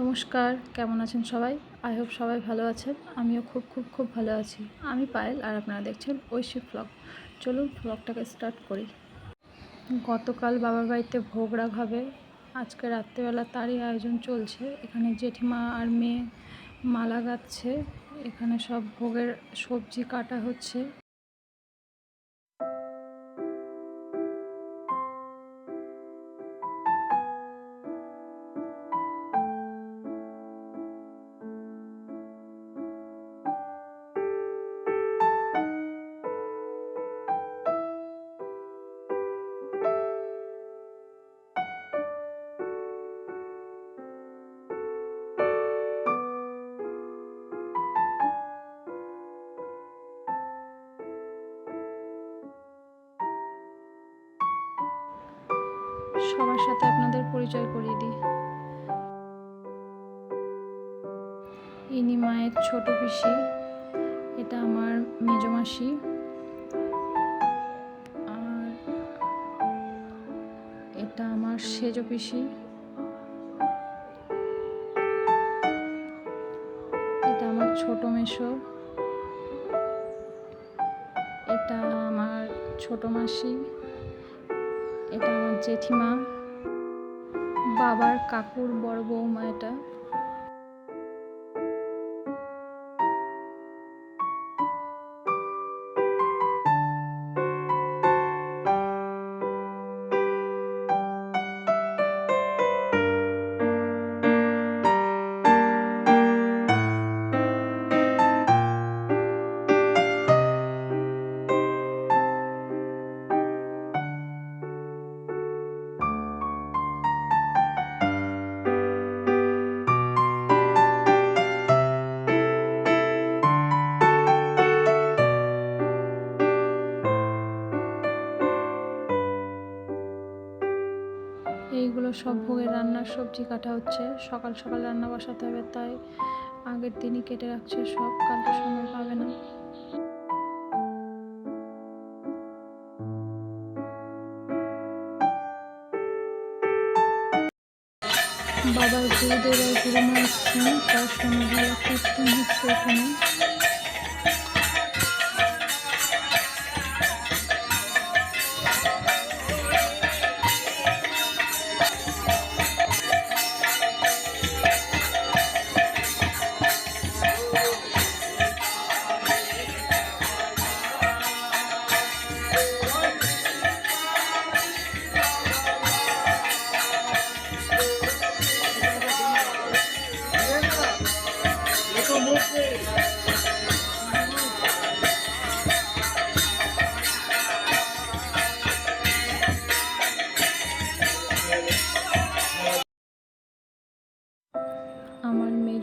নমস্কার, কেমন আছেন সবাই? আই হোপ সবাই ভালো আছেন। আমিও খুব খুব খুব ভালো আছি। আমি পায়েল আর আপনারা দেখছেন ঐশী ফ্লগ চলুন ফ্লগটাকে স্টার্ট করি। গতকাল বাবার বাড়িতে ভোগ রাখ হবে আজকে রাত্রেবেলা তারই আয়োজন চলছে। এখানে জেঠিমা আর মেয়ে মালা গাচ্ছে এখানে সব ভোগের সবজি কাটা হচ্ছে। সবার সাথে আপনাদের পরিচয় করিয়ে দিই। ইনি মায়ের ছোট পিসি। এটা আমার মেজ মাসি। আর এটা আমার সেজ পিসি। এটা আমার ছোট মেশো এটা আমার ছোট মাসি। এটা আমার জেঠিমা। বাবার কাকুর বড় বৌমা এটা। সব ভোগের রান্নার সবজি কাটা হচ্ছে। সকাল সকাল রান্না বসাতে হবে, তাই আগের দিনই কেটে রাখছে সব, কালকে সময় পাবে না। বাবার গুরুদেব আর গুরুমা এসছেন, তার ভালো কীর্তন হচ্ছে এখানে।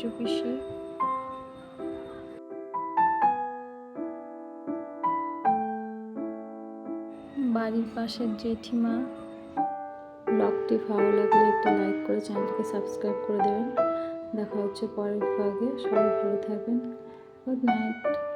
পিসি বাড়ির পাশের জেঠিমা ব্লগটি ভালো লাগলে একটা লাইক করে চ্যানেলটিকে সাবস্ক্রাইব করে দেবেন। দেখা হচ্ছে পরের ব্লগে সবাই ভালো থাকবেন। Good night